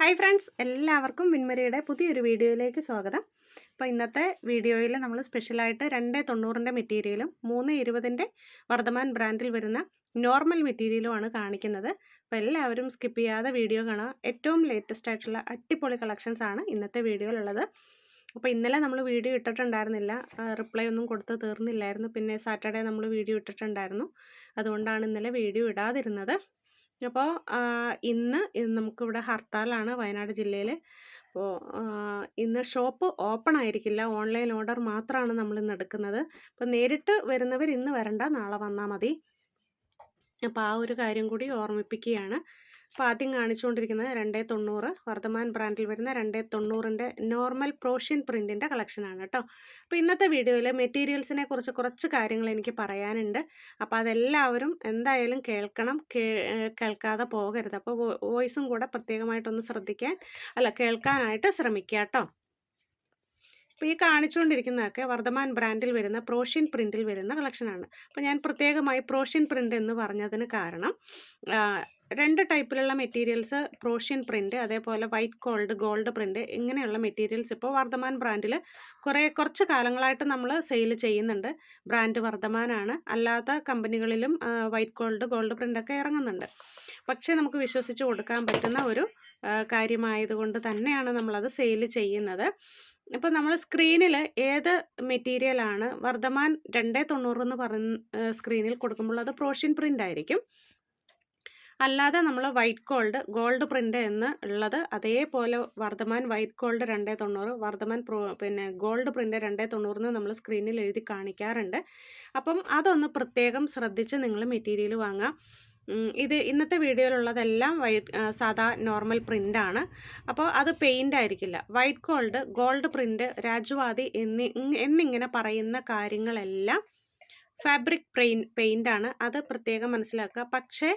Hi friends എല്ലാവർക്കും വിൻമരിയുടെ പുതിയൊരു വീഡിയോയിലേക്ക് സ്വാഗതം. അപ്പോൾ ഇന്നത്തെ വീഡിയോയിൽ നമ്മൾ സ്പെഷ്യലായിട്ട് രണ്ട് തൊണ്ണൂറിന്റെ മെറ്റീരിയലും മൂന്ന് ഇരുപതിന്റെ വർദ്ധമാൻ ബ്രാൻഡിൽ വരുന്ന നോർമൽ മെറ്റീരിയലുമാണ് കാണിക്കുന്നത്. അപ്പോൾ എല്ലാവരും സ്കിപ്പ് ചെയ്യാതെ വീഡിയോ കാണുക. ഏറ്റവും ലേറ്റസ്റ്റ് ആയിട്ടുള്ള അടിപൊളി കളക്ഷൻസ് ആണ് ഇന്നത്തെ വീഡിയോയിലുള്ളത്. അപ്പോൾ ഇന്നലെ നമ്മൾ വീഡിയോ ഇട്ടിട്ടുണ്ടായിരുന്നില്ല. റിപ്ലൈ ഒന്നും കൊടുത്ത് തീർന്നില്ലായിരുന്നു. പിന്നെ സാറ്റർഡേ നമ്മൾ വീഡിയോ ഇട്ടിട്ടുണ്ടായിരുന്നു. അതുകൊണ്ടാണ് ഇന്നലെ വീഡിയോ ഇടാതിരുന്നത്. അപ്പോൾ ഇന്ന് നമുക്കിവിടെ ഹർത്താലാണ് വയനാട് ജില്ലയിൽ അപ്പോൾ ഇന്ന് ഷോപ്പ് ഓപ്പൺ ആയിരിക്കില്ല. ഓൺലൈൻ ഓർഡർ മാത്രമാണ് നമ്മൾ ഇന്ന് എടുക്കുന്നത്. അപ്പോൾ നേരിട്ട് വരുന്നവർ ഇന്ന് വരണ്ട. നാളെ വന്നാൽ മതി. അപ്പോൾ ആ ഒരു കാര്യം കൂടി ഓർമ്മിപ്പിക്കുകയാണ്. അപ്പോൾ ആദ്യം കാണിച്ചുകൊണ്ടിരിക്കുന്നത് രണ്ടേ തൊണ്ണൂറ് വർദ്ധമാൻ ബ്രാൻഡിൽ വരുന്ന രണ്ടേ തൊണ്ണൂറിന്റെ നോർമൽ പ്രോഷ്യൻ പ്രിന്റിന്റെ കളക്ഷനാണ് കേട്ടോ. അപ്പോൾ ഇന്നത്തെ വീഡിയോയിൽ മെറ്റീരിയൽസിനെ കുറിച്ച് കുറച്ച് കാര്യങ്ങൾ എനിക്ക് പറയാനുണ്ട്. അപ്പോൾ അതെല്ലാവരും എന്തായാലും കേൾക്കണം. കേൾക്കാതെ പോകരുത്. അപ്പോൾ വോയിസും കൂടെ പ്രത്യേകമായിട്ടൊന്ന് ശ്രദ്ധിക്കാൻ അല്ല കേൾക്കാനായിട്ട് ശ്രമിക്കുക കേട്ടോ. അപ്പോൾ ഈ കാണിച്ചുകൊണ്ടിരിക്കുന്നതൊക്കെ വർദ്ധമാൻ ബ്രാൻഡിൽ വരുന്ന പ്രോഷ്യൻ പ്രിന്റിൽ വരുന്ന കളക്ഷനാണ് അപ്പോൾ ഞാൻ പ്രത്യേകമായി പ്രോഷ്യൻ പ്രിന്റ് എന്ന് പറഞ്ഞതിന് കാരണം രണ്ട് ടൈപ്പിലുള്ള മെറ്റീരിയൽസ് പ്രോഷ്യൻ പ്രിന്റ് അതേപോലെ വൈറ്റ് ഗോൾഡ് ഗോൾഡ് പ്രിന്റ് ഇങ്ങനെയുള്ള മെറ്റീരിയൽസ് ഇപ്പോൾ വർദ്ധമാൻ ബ്രാൻഡിൽ കുറേ കുറച്ച് കാലങ്ങളായിട്ട് നമ്മൾ സെയിൽ ചെയ്യുന്നുണ്ട്. ബ്രാൻഡ് വർദ്ധമാനാണ്. അല്ലാത്ത കമ്പനികളിലും വൈറ്റ് ഗോൾഡ് ഗോൾഡ് പ്രിന്റൊക്കെ ഇറങ്ങുന്നുണ്ട്. പക്ഷേ നമുക്ക് വിശ്വസിച്ച് കൊടുക്കാൻ പറ്റുന്ന ഒരു കാര്യമായതുകൊണ്ട് തന്നെയാണ് നമ്മളത് സെയിൽ ചെയ്യുന്നത്. ഇപ്പോൾ നമ്മൾ സ്ക്രീനിൽ ഏത് മെറ്റീരിയലാണ് വർദ്ധമാൻ രണ്ടേ തൊണ്ണൂറ് എന്ന് പറഞ്ഞ സ്ക്രീനിൽ കൊടുക്കുമ്പോൾ അത് പ്രോഷ്യൻ പ്രിന്റ് ആയിരിക്കും. അല്ലാതെ നമ്മൾ വൈറ്റ് ഗോൾഡ് ഗോൾഡ് പ്രിന്റ് എന്ന് ഉള്ളത് അതേപോലെ വർദ്ധമാൻ വൈറ്റ് ഗോൾഡ് രണ്ടേ തൊണ്ണൂറ് വർദ്ധമാൻ പിന്നെ ഗോൾഡ് പ്രിന്റ് രണ്ടേ തൊണ്ണൂറിന് നമ്മൾ സ്ക്രീനിൽ എഴുതി കാണിക്കാറുണ്ട്. അപ്പം അതൊന്ന് പ്രത്യേകം ശ്രദ്ധിച്ച് നിങ്ങൾ മെറ്റീരിയൽ വാങ്ങാം. ഇത് ഇന്നത്തെ വീഡിയോയിലുള്ളതെല്ലാം വൈറ്റ് സാധാ നോർമൽ പ്രിന്റാണ് അപ്പോൾ അത് പെയിന്റ് ആയിരിക്കില്ല. വൈറ്റ് ഗോൾഡ് ഗോൾഡ് പ്രിന്റ് രാജുവാദി എന്നി എന്നിങ്ങനെ പറയുന്ന കാര്യങ്ങളെല്ലാം ഫാബ്രിക് പെയിൻ ആണ് അത് പ്രത്യേകം മനസ്സിലാക്കുക. പക്ഷേ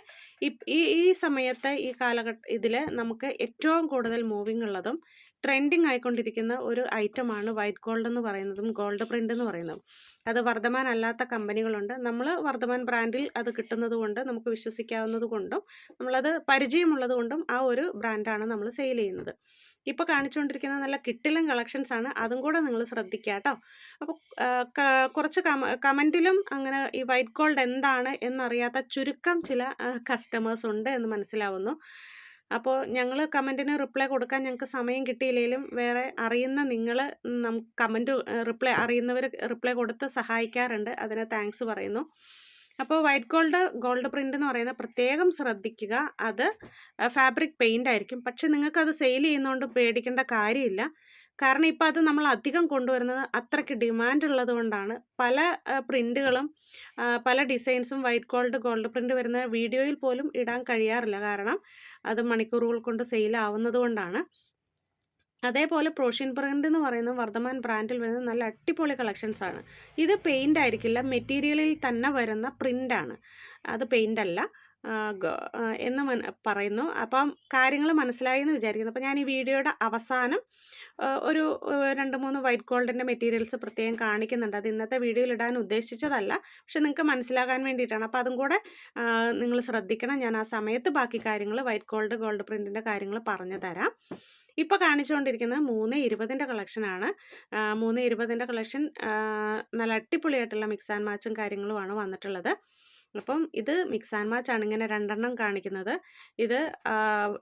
ഈ ഈ സമയത്ത് ഈ കാലഘട്ട ഇതിൽ നമുക്ക് ഏറ്റവും കൂടുതൽ മൂവിങ് ഉള്ളതും ട്രെൻഡിങ് ആയിക്കൊണ്ടിരിക്കുന്ന ഒരു ഐറ്റമാണ് വൈറ്റ് ഗോൾഡ് എന്ന് പറയുന്നതും ഗോൾഡ് പ്രിന്റ് എന്ന് പറയുന്നതും. അത് വർദ്ധമാൻ അല്ലാത്ത കമ്പനികളുണ്ട്. നമ്മൾ വർദ്ധമാൻ ബ്രാൻഡിൽ അത് കിട്ടുന്നത് കൊണ്ട് നമുക്ക് വിശ്വസിക്കാവുന്നത് കൊണ്ടും നമ്മളത് പരിചയമുള്ളത് കൊണ്ടും ആ ഒരു ബ്രാൻഡാണ് നമ്മൾ സെയിൽ ചെയ്യുന്നത്. ഇപ്പോൾ കാണിച്ചുകൊണ്ടിരിക്കുന്ന നല്ല കിട്ടിലും കളക്ഷൻസ് ആണ്. അതും കൂടെ നിങ്ങൾ ശ്രദ്ധിക്കുക കേട്ടോ. അപ്പോൾ കുറച്ച് കമ കമന്റിലും അങ്ങനെ ഈ വൈറ്റ് ഗോൾഡ് എന്താണ് എന്നറിയാത്ത ചുരുക്കം ചില കസ്റ്റമേഴ്സ് ഉണ്ട് എന്ന് മനസ്സിലാവുന്നു. അപ്പോൾ ഞങ്ങൾ കമന്റിന് റിപ്ലൈ കൊടുക്കാൻ ഞങ്ങൾക്ക് സമയം കിട്ടിയില്ലെങ്കിലും വേറെ അറിയുന്ന നിങ്ങൾ നമുക്ക് കമന്റ് റിപ്ലൈ അറിയുന്നവർ റിപ്ലൈ കൊടുത്ത് സഹായിക്കാറുണ്ട്. അതിന് താങ്ക്സ് പറയുന്നു. അപ്പോൾ വൈറ്റ് ഗോൾഡ് ഗോൾഡ് പ്രിന്റ് എന്ന് പറയുന്നത് പ്രത്യേകം ശ്രദ്ധിക്കുക. അത് ഫാബ്രിക് പെയിന്റ് ആയിരിക്കും. പക്ഷെ നിങ്ങൾക്കത് സെയിൽ ചെയ്യുന്നതുകൊണ്ട് പേടിക്കേണ്ട കാര്യമില്ല. കാരണം ഇപ്പോൾ അത് നമ്മൾ അധികം കൊണ്ടുവരുന്നത് അത്രയ്ക്ക് ഡിമാൻഡ് ഉള്ളത് കൊണ്ടാണ്. പല പ്രിന്റുകളും പല ഡിസൈൻസും വൈറ്റ് ഗോൾഡ് ഗോൾഡ് പ്രിന്റ് വരുന്ന വീഡിയോയിൽ പോലും ഇടാൻ കഴിയാറില്ല. കാരണം അത് മണിക്കൂറുകൾ കൊണ്ട് സെയിൽ ആവുന്നത് കൊണ്ടാണ്. അതേപോലെ പ്രോഷ്യൻ ബ്രാൻഡ് എന്ന് പറയുന്ന വർദ്ധമാൻ ബ്രാൻഡിൽ വരുന്ന നല്ല അടിപൊളി കളക്ഷൻസ് ആണ്. ഇത് പെയിന്റ് ആയിരിക്കില്ല മെറ്റീരിയലിൽ തന്നെ വരുന്ന പ്രിന്റാണ് അത് പെയിന്റ് അല്ല എന്ന് മന പറയുന്നു. അപ്പം കാര്യങ്ങൾ മനസ്സിലായി എന്ന് വിചാരിക്കുന്നു. അപ്പോൾ ഞാൻ ഈ വീഡിയോയുടെ അവസാനം ഒരു രണ്ട് മൂന്ന് വൈറ്റ് ഗോൾഡിന്റെ മെറ്റീരിയൽസ് പ്രത്യേകം കാണിക്കുന്നുണ്ട്. അത് ഇന്നത്തെ വീഡിയോയിൽ ഇടാൻ ഉദ്ദേശിച്ചതല്ല പക്ഷെ നിങ്ങൾക്ക് മനസ്സിലാകാൻ വേണ്ടിയിട്ടാണ്. അപ്പോൾ അതും കൂടെ നിങ്ങൾ ശ്രദ്ധിക്കണം. ഞാൻ ആ സമയത്ത് ബാക്കി കാര്യങ്ങൾ വൈറ്റ് ഗോൾഡ് ഗോൾഡ് പ്രിന്റിന്റെ കാര്യങ്ങൾ പറഞ്ഞു തരാം. ഇപ്പോൾ കാണിച്ചുകൊണ്ടിരിക്കുന്നത് മൂന്ന് ഇരുപതിന്റെ കളക്ഷനാണ് മൂന്ന് ഇരുപതിന്റെ കളക്ഷൻ നല്ല അടിപൊളിയായിട്ടുള്ള മിക്സ് ആൻഡ് മാച്ചും കാര്യങ്ങളുമാണ് വന്നിട്ടുള്ളത്. അപ്പം ഇത് മിക്സ് ആൻഡ് മാച്ച് ആണ് ഇങ്ങനെ രണ്ടെണ്ണം കാണിക്കുന്നത്. ഇത്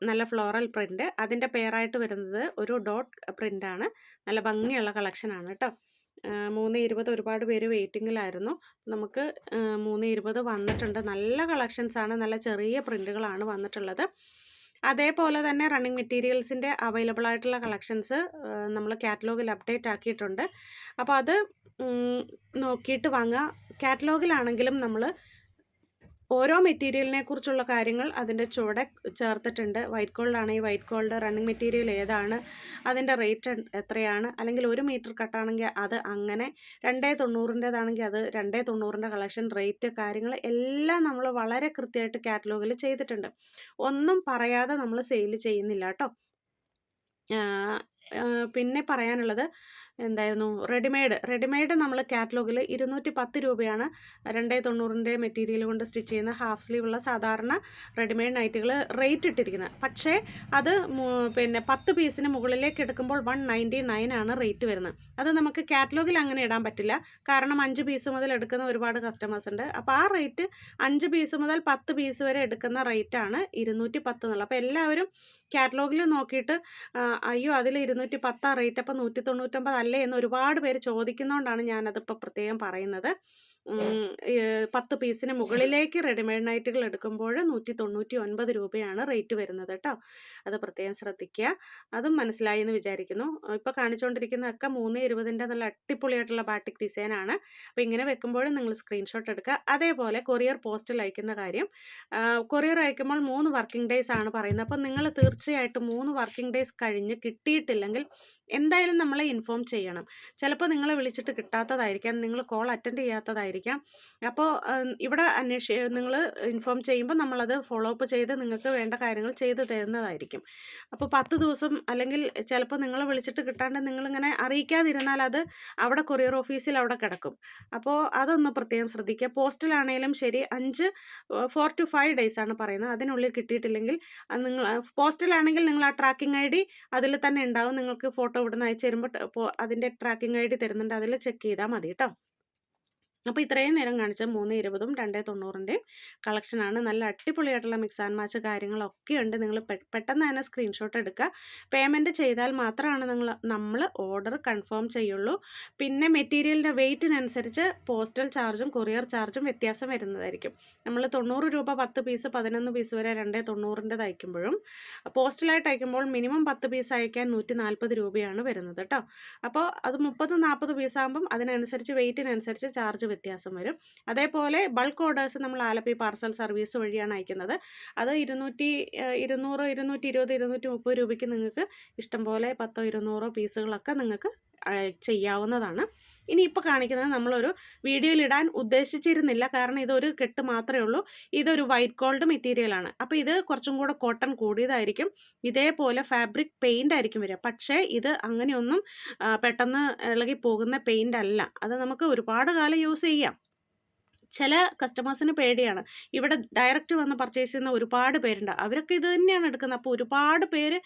നല്ല ഫ്ലോറൽ പ്രിന്റ് അതിന്റെ പെയറായിട്ട് വരുന്നത് ഒരു ഡോട്ട് പ്രിന്റാണ് നല്ല ഭംഗിയുള്ള കളക്ഷനാണ് കേട്ടോ മൂന്ന് ഇരുപത് ഒരുപാട് പേര് വെയിറ്റിങ്ങിലായിരുന്നു നമുക്ക് മൂന്ന് ഇരുപത് വന്നിട്ടുണ്ട്. നല്ല കളക്ഷൻസാണ് നല്ല ചെറിയ പ്രിന്റുകളാണ് വന്നിട്ടുള്ളത്. അതേപോലെ തന്നെ റണ്ണിങ് മെറ്റീരിയൽസിന്റെ അവൈലബിൾ ആയിട്ടുള്ള കളക്ഷൻസ് നമ്മൾ കാറ്റലോഗിൽ അപ്ഡേറ്റ് ആക്കിയിട്ടുണ്ട്. അപ്പോൾ അത് നോക്കിയിട്ട് വാങ്ങുക. കാറ്റലോഗിലാണെങ്കിലും നമ്മൾ ഓരോ മെറ്റീരിയലിനെ കുറിച്ചുള്ള കാര്യങ്ങൾ അതിന്റെ ചുവടെ ചേർത്തിട്ടുണ്ട്. വൈറ്റ് ഗോൾഡ് ഈ വൈറ്റ് ഗോൾഡ് റണ്ണിങ് മെറ്റീരിയൽ ഏതാണ്? അതിന്റെ റേറ്റ് എത്രയാണ്? അല്ലെങ്കിൽ ഒരു മീറ്റർ കട്ടാണെങ്കിൽ അത് അങ്ങനെ രണ്ടേ തൊണ്ണൂറിന്റെതാണെങ്കിൽ അത് രണ്ടേ തൊണ്ണൂറിന്റെ കളക്ഷൻ റേറ്റ് കാര്യങ്ങൾ എല്ലാം നമ്മൾ വളരെ കൃത്യമായിട്ട് കാറ്റലോഗിൽ ചെയ്തിട്ടുണ്ട്. ഒന്നും പറയാതെ നമ്മൾ സെയിൽ ചെയ്യുന്നില്ല കേട്ടോ. പിന്നെ പറയാനുള്ളത് എന്തായിരുന്നു? റെഡിമെയ്ഡ്. റെഡിമെയ്ഡ് നമ്മൾ കാറ്റലോഗിൽ ഇരുന്നൂറ്റി പത്ത് രൂപയാണ് രണ്ടേ തൊണ്ണൂറിന്റെ മെറ്റീരിയൽ കൊണ്ട് സ്റ്റിച്ച് ചെയ്യുന്ന ഹാഫ് സ്ലീവ് ഉള്ള സാധാരണ റെഡിമെയ്ഡ് നൈറ്റുകൾ റേറ്റ് ഇട്ടിരിക്കുന്നത്. പക്ഷേ അത് പിന്നെ പത്ത് പീസിന് മുകളിലേക്ക് എടുക്കുമ്പോൾ വൺ നയന്റി നയൻ ആണ് റേറ്റ് വരുന്നത്. അത് നമുക്ക് കാറ്റലോഗിൽ അങ്ങനെ ഇടാൻ പറ്റില്ല. കാരണം അഞ്ച് പീസ് മുതൽ എടുക്കുന്ന ഒരുപാട് കസ്റ്റമേഴ്സ് ഉണ്ട്. അപ്പോൾ ആ റേറ്റ് അഞ്ച് പീസ് മുതൽ പത്ത് പീസ് വരെ എടുക്കുന്ന റേറ്റാണ് ഇരുന്നൂറ്റി പത്ത് എന്നുള്ളത്. അപ്പോൾ എല്ലാവരും കാറ്റലോഗിൽ നോക്കിയിട്ട് അയ്യോ അതിൽ ഇരുന്നൂറ്റി പത്താ റേറ്റ്. അപ്പോൾ നൂറ്റി തൊണ്ണൂറ്റൊമ്പത് അല്ലേ എന്ന് ഒരുപാട് പേര് ചോദിക്കുന്നതുകൊണ്ടാണ് ഞാനതിപ്പോൾ പ്രത്യേകം പറയുന്നത്. പത്ത് പീസിന് മുകളിലേക്ക് റെഡിമെയ്ഡ് നൈറ്റുകൾ എടുക്കുമ്പോൾ നൂറ്റി തൊണ്ണൂറ്റി ഒൻപത് രൂപയാണ് റേറ്റ് വരുന്നത് കേട്ടോ. അത് പ്രത്യേകം ശ്രദ്ധിക്കുക. അതും മനസ്സിലായി എന്ന് വിചാരിക്കുന്നു. ഇപ്പോൾ കാണിച്ചുകൊണ്ടിരിക്കുന്നതൊക്കെ മൂന്ന് ഇരുപതിന്റെ നല്ല അടിപൊളിയായിട്ടുള്ള ബാട്ടിക് ഡിസൈനാണ് അപ്പോൾ ഇങ്ങനെ വെക്കുമ്പോഴും നിങ്ങൾ സ്ക്രീൻഷോട്ട് എടുക്കുക. അതേപോലെ കൊറിയർ പോസ്റ്റിൽ അയക്കുന്ന കാര്യം കൊറിയർ അയക്കുമ്പോൾ മൂന്ന് വർക്കിംഗ് ഡേയ്സ് ആണ് പറയുന്നത്. അപ്പോൾ നിങ്ങൾ തീർച്ചയായിട്ടും മൂന്ന് വർക്കിംഗ് ഡേയ്സ് കഴിഞ്ഞ് കിട്ടിയിട്ടില്ലെങ്കിൽ എന്തായാലും നമ്മളെ ഇൻഫോം ചെയ്യണം. ചിലപ്പോൾ നിങ്ങളെ വിളിച്ചിട്ട് കിട്ടാത്തതായിരിക്കാം. നിങ്ങൾ കോൾ അറ്റൻഡ് ചെയ്യാത്തതായിരിക്കാം. അപ്പോൾ ഇവിടെ അന്വേഷി നിങ്ങൾ ഇൻഫോം ചെയ്യുമ്പോൾ നമ്മളത് ഫോളോ അപ്പ് ചെയ്ത് നിങ്ങൾക്ക് വേണ്ട കാര്യങ്ങൾ ചെയ്ത് തരുന്നതായിരിക്കും. അപ്പോൾ പത്ത് ദിവസം അല്ലെങ്കിൽ ചിലപ്പോൾ നിങ്ങൾ വിളിച്ചിട്ട് കിട്ടാണ്ട് നിങ്ങളിങ്ങനെ അറിയിക്കാതിരുന്നാൽ അത് അവിടെ കൊറിയർ ഓഫീസിൽ അവിടെ കിടക്കും. അപ്പോൾ അതൊന്ന് പ്രത്യേകം ശ്രദ്ധിക്കുക. പോസ്റ്റിലാണെങ്കിലും ശരി അഞ്ച് ഫോർ ടു ഫൈവ് ഡേയ്സ് ആണ് പറയുന്നത്. അതിനുള്ളിൽ കിട്ടിയിട്ടില്ലെങ്കിൽ നിങ്ങൾ പോസ്റ്റിലാണെങ്കിൽ നിങ്ങൾ ആ ട്രാക്കിംഗ് ഐ ഡി അതിൽ തന്നെ ഉണ്ടാവും. നിങ്ങൾക്ക് ഫോട്ടോ ഇവിടുന്ന് അയച്ചു തരുമ്പോൾ അതിന്റെ ട്രാക്കിംഗ് ഐ ഡി തരുന്നുണ്ട്. അതിൽ ചെക്ക് ചെയ്താൽ മതി കേട്ടോ. അപ്പോൾ ഇത്രയും നേരം കാണിച്ച മൂന്ന് ഇരുപതും രണ്ട് തൊണ്ണൂറിന്റെയും കളക്ഷനാണ് നല്ല അടിപൊളിയായിട്ടുള്ള മിക്സ് ആൻഡ് മാച്ച് കാര്യങ്ങളൊക്കെ ഉണ്ട്. നിങ്ങൾ പെട്ടെന്ന് തന്നെ സ്ക്രീൻഷോട്ട് എടുക്കുക. പേയ്മെന്റ് ചെയ്താൽ മാത്രമാണ് നിങ്ങൾ നമ്മൾ ഓർഡർ കൺഫേം ചെയ്യുള്ളൂ. പിന്നെ മെറ്റീരിയലിന്റെ വെയ്റ്റിനനുസരിച്ച് പോസ്റ്റൽ ചാർജും കൊറിയർ ചാർജും വ്യത്യാസം വരുന്നതായിരിക്കും. നമ്മൾ തൊണ്ണൂറ് രൂപ പത്ത് പീസ് പതിനൊന്ന് പീസ് വരെ രണ്ടേ തൊണ്ണൂറിന്റെ അയക്കുമ്പോഴും പോസ്റ്റലായിട്ട് അയക്കുമ്പോൾ മിനിമം പത്ത് പീസ് അയക്കാൻ നൂറ്റി നാൽപ്പത് രൂപയാണ് വരുന്നത് കേട്ടോ അപ്പോൾ അത് മുപ്പത് നാൽപ്പത് പീസ് ആകുമ്പം അതിനനുസരിച്ച് വെയ്റ്റിനനുസരിച്ച് ചാർജ് വ്യത്യാസം വരും. അതേപോലെ ബൾക്ക് ഓർഡേഴ്സ് നമ്മൾ ആലപ്പി പാർസൽ സർവീസ് വഴിയാണ് അയക്കുന്നത്. അത് ഇരുന്നൂറ്റി ഇരുന്നൂറ് ഇരുന്നൂറ്റി ഇരുപത് ഇരുന്നൂറ്റി മുപ്പത് രൂപയ്ക്ക് നിങ്ങൾക്ക് ഇഷ്ടംപോലെ പത്തോ ഇരുന്നൂറോ പീസുകളൊക്കെ നിങ്ങൾക്ക് ചെയ്യാവുന്നതാണ്. ഇനി ഇപ്പോൾ കാണിക്കുന്നത് നമ്മളൊരു വീഡിയോയിൽ ഇടാൻ ഉദ്ദേശിച്ചിരുന്നില്ല. കാരണം ഇതൊരു കെട്ട് മാത്രമേ ഉള്ളൂ. ഇതൊരു വൈറ്റ് ഗോൾഡ് മെറ്റീരിയലാണ് അപ്പോൾ ഇത് കുറച്ചും കൂടെ കോട്ടൺ കൂടിയതായിരിക്കും. ഇതേപോലെ ഫാബ്രിക് പെയിന്റ് ആയിരിക്കും വരിക. പക്ഷേ ഇത് അങ്ങനെയൊന്നും പെട്ടെന്ന് ഇളകി പോകുന്ന പെയിന്റ് അല്ല. അത് നമുക്ക് ഒരുപാട് കാലം യൂസ് ചെയ്യാം. ചില കസ്റ്റമേഴ്സിന് പേടിയാണ്. ഇവിടെ ഡയറക്റ്റ് വന്ന് പർച്ചേസ് ചെയ്യുന്ന ഒരുപാട് പേരുണ്ട്. അവരൊക്കെ ഇത് തന്നെയാണ് എടുക്കുന്നത്. അപ്പോൾ ഒരുപാട് പേര്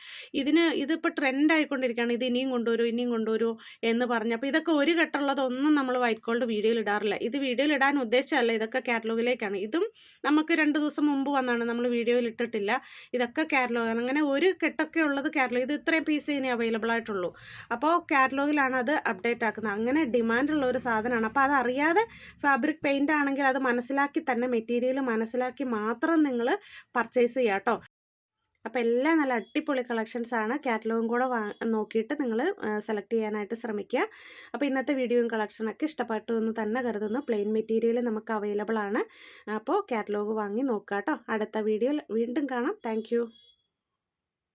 ഇതിന് ഇതിപ്പോൾ ട്രെൻഡ് ആയിക്കൊണ്ടിരിക്കുകയാണ് ഇത് ഇനിയും കൊണ്ടുവരൂ ഇനിയും കൊണ്ടുവരൂ എന്ന് പറഞ്ഞ്. അപ്പോൾ ഇതൊക്കെ ഒരു ഘട്ടമുള്ളതൊന്നും നമ്മൾ വൈറ്റ് ഗോൾഡ് വീഡിയോയിൽ ഇടാറില്ല. ഇത് വീഡിയോയിൽ ഇടാൻ ഉദ്ദേശമല്ല ഇതൊക്കെ കാറ്റലോഗിലേക്കാണ്. ഇതും നമുക്ക് രണ്ട് ദിവസം മുമ്പ് വന്നാണ് നമ്മൾ വീഡിയോയിൽ ഇട്ടിട്ടില്ല. ഇതൊക്കെ കാറ്റലോഗാണ്. അങ്ങനെ ഒരു കെട്ടൊക്കെ ഉള്ളത് കാറ്റലോഗ്. ഇത് ഇത്രയും പീസ് ഇനി അവൈലബിൾ ആയിട്ടുള്ളൂ. അപ്പോൾ കാറ്റലോഗിലാണ് അത് അപ്ഡേറ്റ് ആക്കുന്നത്. അങ്ങനെ ഡിമാൻഡുള്ള ഒരു സാധനമാണ്. അപ്പോൾ അതറിയാതെ ഫാബ്രിക് പെയിന്റ് ആണെങ്കിൽ അത് മനസ്സിലാക്കി തന്നെ മെറ്റീരിയൽ മനസ്സിലാക്കി മാത്രം നിങ്ങൾ പർച്ചേസ് ചെയ്യുക കേട്ടോ അപ്പോൾ എല്ലാം നല്ല അടിപൊളി കളക്ഷൻസാണ് കാറ്റലോഗും കൂടെ വാ നോക്കിയിട്ട് നിങ്ങൾ സെലക്ട് ചെയ്യാനായിട്ട് ശ്രമിക്കുക അപ്പോൾ ഇന്നത്തെ വീഡിയോയും കളക്ഷനൊക്കെ ഇഷ്ടപ്പെട്ടു എന്ന് തന്നെ കരുതുന്നു. പ്ലെയിൻ മെറ്റീരിയൽ നമുക്ക് അവൈലബിൾ ആണ്. അപ്പോൾ കാറ്റലോഗ് വാങ്ങി നോക്കുക കേട്ടോ അടുത്ത വീഡിയോയിൽ വീണ്ടും കാണാം. താങ്ക്